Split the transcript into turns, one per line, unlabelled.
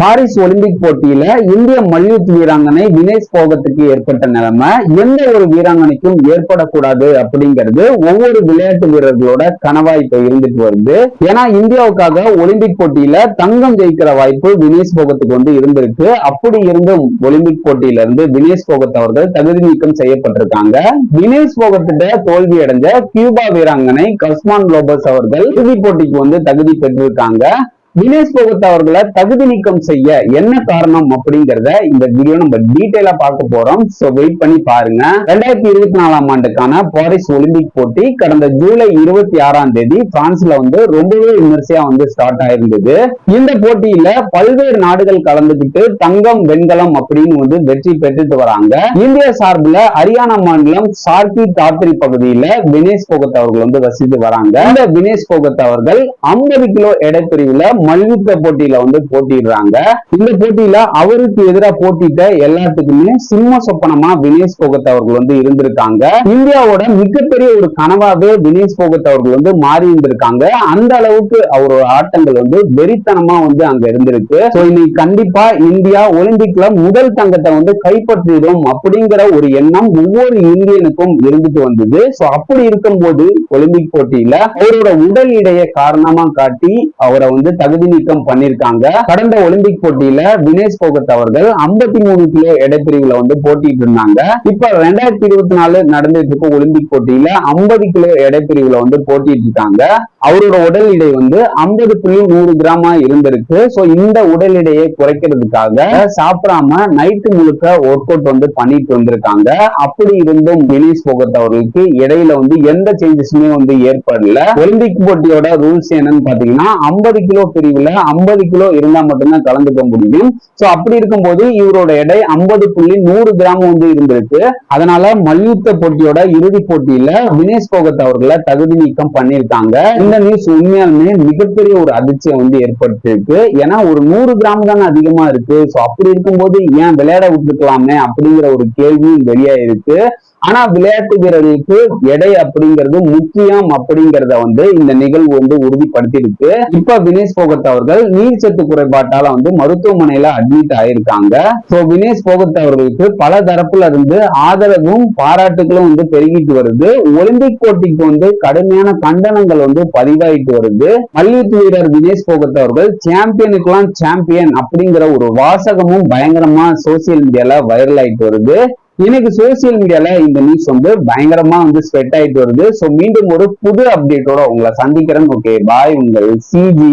Paris Olympic போட்டியில இந்திய மல்யுத்த வீராங்கனை வினேஷ் போகத்துக்கு ஏற்பட்ட நிலைமை எந்த ஒரு வீராங்கனைக்கும் ஏற்படக்கூடாது அப்படிங்கிறது ஒவ்வொரு விளையாட்டு வீரர்களோட கனவா இப்ப இருந்துட்டு வருது. ஏன்னா இந்தியாவுக்காக ஒலிம்பிக் போட்டியில தங்கம் ஜெயிக்கிற வாய்ப்பு வினேஷ் போகத்துக்கு வந்து இருந்திருக்கு. அப்படி இருந்தும் ஒலிம்பிக் போட்டியில இருந்து வினேஷ் போகத் அவர்கள் தகுதி நீக்கம் செய்யப்பட்டிருக்காங்க. வினேஷ் போகத்திட்ட தோல்வி அடைஞ்ச கியூபா வீராங்கனை கஸ்மான் லோபஸ் அவர்கள் இறுதிப் போட்டிக்கு வந்து தகுதி பெற்றிருக்காங்க. தினேஷ் போகத் அவர்களை தகுதி நீக்கம் செய்ய என்ன காரணம் அப்படிங்கறத இந்த வீடியோ நம்ம டீட்டெயிலா பார்க்க போறோம். சோ வெயிட் பண்ணி பாருங்க. ரெண்டாயிரத்தி இருபத்தி நாலாம் ஆண்டுக்கான பாரிஸ் ஒலிம்பிக் போட்டி கடந்த ஜூலை இருபத்தி ஆறாம் தேதி பிரான்ஸ்ல வந்து ரொம்பவே விமர்சையா வந்து ஸ்டார்ட் ஆயிருந்தது. இந்த போட்டியில பல்வேறு நாடுகள் கலந்துகிட்டு தங்கம் வெண்கலம் அப்படின்னு வந்து வெற்றி பெற்றுட்டு வராங்க. இந்திய சார்பில் ஹரியானா மாநிலம் சார்கி தாத்ரி பகுதியில வினேஷ் போகத் அவர்கள் வந்து வசித்து வராங்க. இந்த வினேஷ் போகத் அவர்கள் 50 கிலோ எடை பிரிவுல மல்யுத்த போட்டியில வந்து போட்டிடுறாங்க இந்த போட்டியில அவருக்கு எதிராக போட்டிட்ட எல்லாத்துக்குமே சிம்ம சொப்பனமா வினேஷ் போகத் அவர்கள் வந்து இருந்திருக்காங்க. இந்தியாவோட மிகப்பெரிய ஒரு கனவாவே வினேஷ் போகத் அவர்கள் வந்து மாறி இருந்திருக்காங்க. அந்த அளவுக்கு அவரோட ஆட்டங்கள் வந்து வெறித்தனமா வந்து அங்க இருந்திருக்கு. இன்னைக்கு கண்டிப்பா இந்தியா ஒலிம்பிக்ல முதல் தங்கத்தை வந்து கைப்பற்றிடும் அப்படிங்கிற ஒரு எண்ணம் ஒவ்வொரு இந்தியனுக்கும் இருந்துட்டு வந்தது. சோ அப்படி இருக்கும்போது ஒலிம்பிக் போட்டியில அவரோட உடல் இடைய காரணமா காட்டி அவரை வந்து தகுதி நீக்கம் பண்ணிருக்காங்க. கடந்த ஒலிம்பிக் போட்டியில வினேஷ் போகத் அவர்கள் 53 மூணு கிலோ எடைப்பிரிவுல வந்து போட்டிட்டு இருந்தாங்க. இப்ப ரெண்டாயிரத்தி இருபத்தி நாலு நடந்துட்டு இருக்க ஒலிம்பிக் போட்டியில 50 கிலோ எடைப்பிரிவுல வந்து போட்டிட்டு இருக்காங்க. அவரோட உடல் எடை வந்து 50 புள்ளி நூறு கிராமா இருந்திருக்கு. சோ இந்த உடல் எடையை குறைக்கிறதுக்காக சாப்பிடாம நைட்டு முழுக்க ஒர்க் அவுட் வந்து பண்ணிட்டு வந்திருக்காங்க. அப்படி இருந்தும் வினேஷ் போகத் அவர்களுக்கு இடையில வந்து எந்த சேஞ்சஸுமே வந்து ஏற்படல. ஒலிம்பிக் போட்டியோட ரூல்ஸ் என்னன்னு பாத்தீங்கன்னா 50 கிலோ பிரிவுல 50 கிலோ இருந்தா மட்டும்தான் கலந்துக்க முடியும். சோ அப்படி இருக்கும்போது இவரோட எடை 50 புள்ளி நூறு கிராம் வந்து இருந்திருக்கு. அதனால மல்யுத்த போட்டியோட இறுதி போட்டியில வினேஷ் போகத் அவர்களை தகுதி நீக்கம் பண்ணியிருக்காங்க. இந்த நியூஸ் உண்மையாலுமே மிகப்பெரிய ஒரு அதிர்ச்சியை வந்து ஏற்படுத்திருக்கு ஏன்னா ஒரு நூறு கிராம் தானே அதிகமா இருக்கு. சோ அப்படி இருக்கும்போது ஏன் விளையாட விட்டுருக்கலாமே அப்படிங்கிற ஒரு கேள்வியும் வெளியாயிருக்கு. ஆனா விளையாட்டு வீரர்களுக்கு எடை அப்படிங்கிறது முக்கியம் அப்படிங்கிறத வந்து இந்த நிகழ்வு வந்து உறுதிப்படுத்தியிருக்கு. இப்ப வினேஷ் போகத் அவர்கள் நீர்ச்சத்து குறைபாட்டால வந்து மருத்துவமனையில அட்மிட் ஆயிருக்காங்க. சோ வினேஷ் போகத் அவர்களுக்கு பல தரப்புல இருந்து ஆதரவும் பாராட்டுகளும் வந்து பெருகிட்டு வருது. ஒலிம்பிக் போட்டிக்கு வந்து கடுமையான கண்டனங்கள் வந்து பதிவாயிட்டு வருது. மல்யுத்த வீரர் வினேஷ் போகத் அவர்கள் சாம்பியனுக்கெல்லாம் சாம்பியன் அப்படிங்கிற ஒரு வாசகமும் பயங்கரமா சோசியல் மீடியால வைரல் ஆயிட்டு வருது. இன்னைக்கு சோசியல் மீடியால இந்த நியூஸ் வந்து பயங்கரமா வந்து ஸ்ப்ரெட் ஆயிட்டு வருது. சோ மீண்டும் ஒரு புது அப்டேட்டோட உங்களை சந்திக்கிறேன். ஓகே பாய் உங்கள் சிஜி